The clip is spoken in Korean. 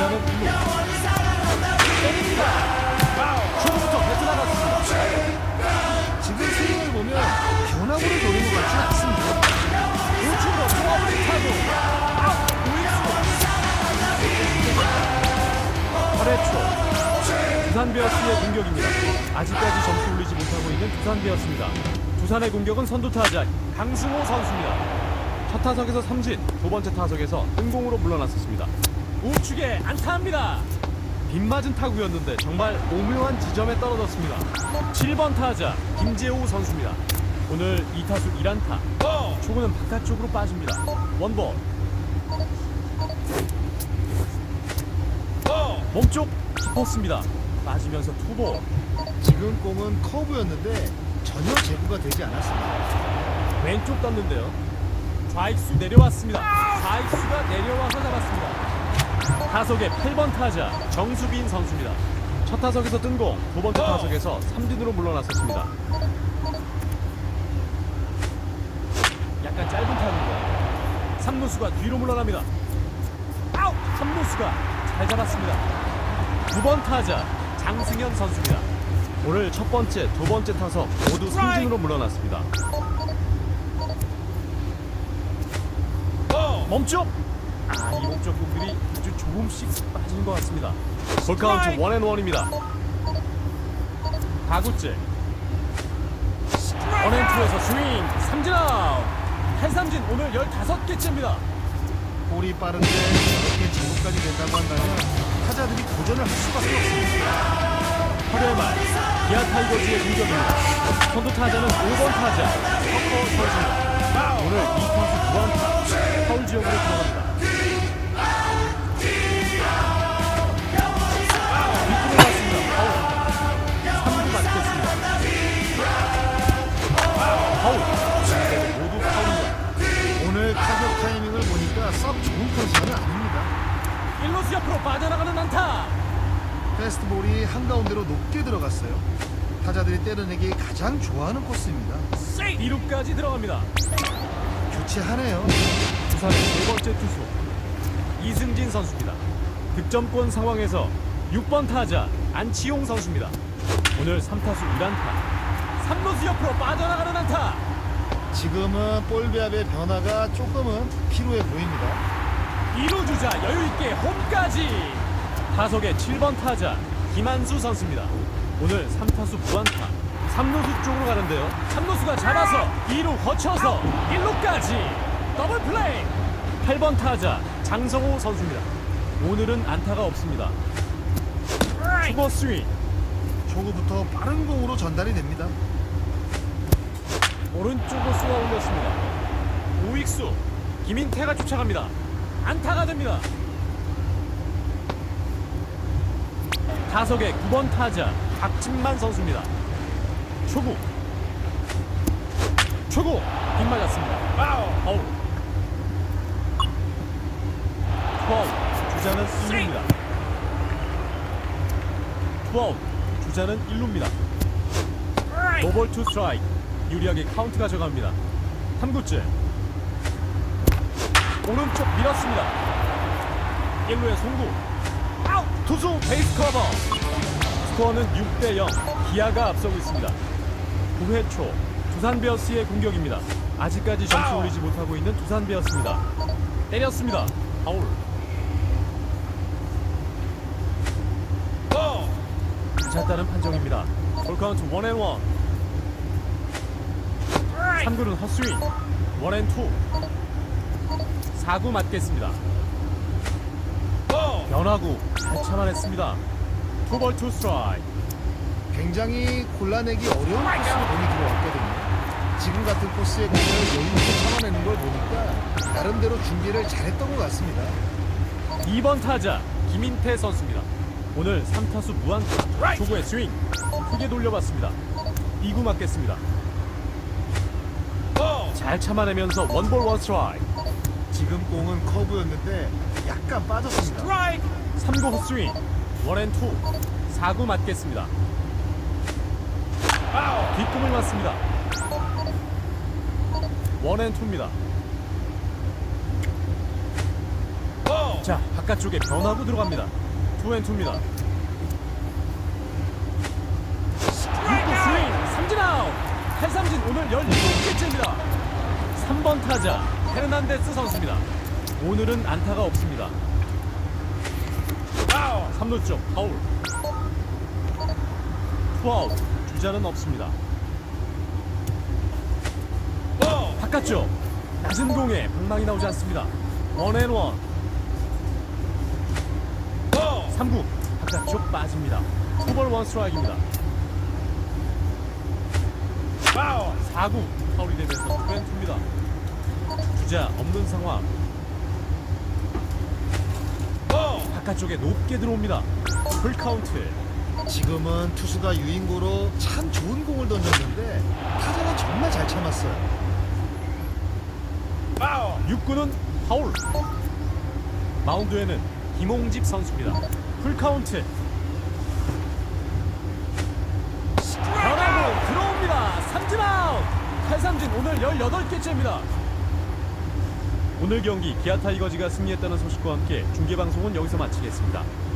주자는 1루 때립니다. 초구부터 배트 나갔습니다. 지금 스윙을 보면 변화구를 노린 것 같지 않습니다. 우측으로 투아웃 타고 우익수. 8회 초 두산 베어스의 공격입니다. 아직까지 점수 올리지 못하고 있는 두산 베어스입니다. 두산의 공격은 선두 타자 강승호 선수입니다. 첫 타석에서 삼진 두 번째 타석에서 뜬공으로 물러났었습니다 우측에 안타합니다. 빗맞은 타구였는데 정말 오묘한 지점에 떨어졌습니다. 7번 타자 김재호 선수입니다. 오늘 2타수 1안타. 초구는 바깥쪽으로 빠집니다. 원볼. 몸쪽 깊었습니다. 빠지면서 투볼. 지금 공은 커브였는데 전혀 제구가 되지 않았습니다. 왼쪽 떴는데요. 좌익수 내려왔습니다. 좌익수가 내려와서 잡았습니다 타석의 8번 타자 정수빈 선수입니다. 첫 타석에서 뜬 공 두 번째 타석에서 삼진으로 물러났었습니다. 약간 짧은 타구인데 삼루수가 뒤로 물러납니다. 아웃! 삼루수가 잘 잡았습니다. 두 번 타자 장승현 선수입니다. 오늘 첫 번째 두 번째 타석 모두 삼진으로 물러났습니다. 멈춰! 아, 이 공들이 아주 조금씩 빠지는 것 같습니다. 볼카운트 원앤 원입니다. 다구째. 원앤 투에서 스윙, 삼진 아웃. 탈삼진 오늘 15개째입니다. 볼이 빠른데 이렇게 제구까지 된다고 한다면 타자들이 도전을 할 수밖에 없습니다. 8회 말 기아 타이거즈의 공격입니다. 선두 타자는 5번 타자 서커 선수입니다. 오늘 2타수 9안타 파울 지역으로 들어갑니다. 1루수 옆으로 빠져나가는 안타. 패스트볼이 한가운데로 높게 들어갔어요. 타자들이 때려내기 가장 좋아하는 코스입니다. 2루까지 들어갑니다. 교체하네요. 부산의 네 번째 투수 이승진 선수입니다. 득점권 상황에서 6번 타자 안치용 선수입니다. 오늘 3타수 1안타. 3루수 옆으로 빠져나가는 안타. 지금은 볼 배합의 변화가 조금은 필요해 보입니다. 2루 주자 여유 있게 홈까지. 타석의 7번 타자 김한수 선수입니다. 오늘 3타수 무안타. 3루수 쪽으로 가는데요. 3루수가 잡아서 2루 거쳐서 1루까지 더블 플레이. 8번 타자 장성호 선수입니다. 오늘은 안타가 없습니다. 투버 스윙 초구부터 빠른 공으로 전달이 됩니다. 오른쪽으로 쏘아 올렸습니다. 우익수 김인태가 쫓아갑니다. 안타가 됩니다. 타석의 9번 타자 박진만 선수입니다. 초구 초구 빗맞았습니다. 파울 투아웃 주자는 1루입니다. 투아웃 주자는 1루입니다. 노볼 투 스트라이크 유리하게 카운트 가져갑니다 3구째 오른쪽 밀었습니다. 1루의 송구. 아웃! 투수 베이스 커버. 스코어는 6대 0 기아가 앞서고 있습니다. 9회 초 두산 베어스의 공격입니다. 아직까지 점수 올리지 못하고 있는 두산 베어스입니다. 때렸습니다. 파울. 괜찮다는 판정입니다. 볼카운트 원앤원. 3구는 헛스윙. 원앤투 4구 맞겠습니다. 변화구 잘 참아냈습니다. 투볼 투 스트라이크. 굉장히 골라내기 어려운 코스로 공이 들어왔거든요. 지금 같은 코스의 공을 여유 있게 참아내는 걸 보니까 나름대로 준비를 잘했던 것 같습니다. 2번 타자 김인태 선수입니다. 오늘 3타수 무안타 초구의 스윙. 크게 돌려봤습니다. 2구 맞겠습니다. 잘 참아내면서 원볼 원 스트라이크 지금 공은 커브였는데 약간 빠졌습니다. 3구 헛스윙 원앤 투 4구 맞겠습니다 뒷꿈을 맞습니다 원앤 투입니다 자 바깥 바깥쪽에 변하고 들어갑니다. 투앤 투입니다. 6구 스윙 삼진 아웃. 탈삼진 오늘 17개째입니다. 3번 타자 헤르난데스 선수입니다. 오늘은 안타가 없습니다. 3루 쪽 파울. 투아웃 주자는 없습니다. 바깥쪽 낮은 공에 방망이 나오지 않습니다. 원앤원 3구 바깥쪽 빠집니다. 투볼 원 스트라이크입니다. 4구 파울이 되면서 투앤투입니다. 주자 없는 상황. 바깥쪽에 높게 들어옵니다. 풀 카운트. 지금은 투수가 유인구로 참 좋은 공을 던졌는데 타자가 정말 잘 참았어요. 6구는 파울. 마운드에는 김홍집 선수입니다. 풀 카운트. 변화구 들어옵니다. 삼진 아웃. 탈삼진 오늘 18개째입니다. 오늘 경기 기아 타이거즈가 승리했다는 소식과 함께 중계 방송은 여기서 마치겠습니다.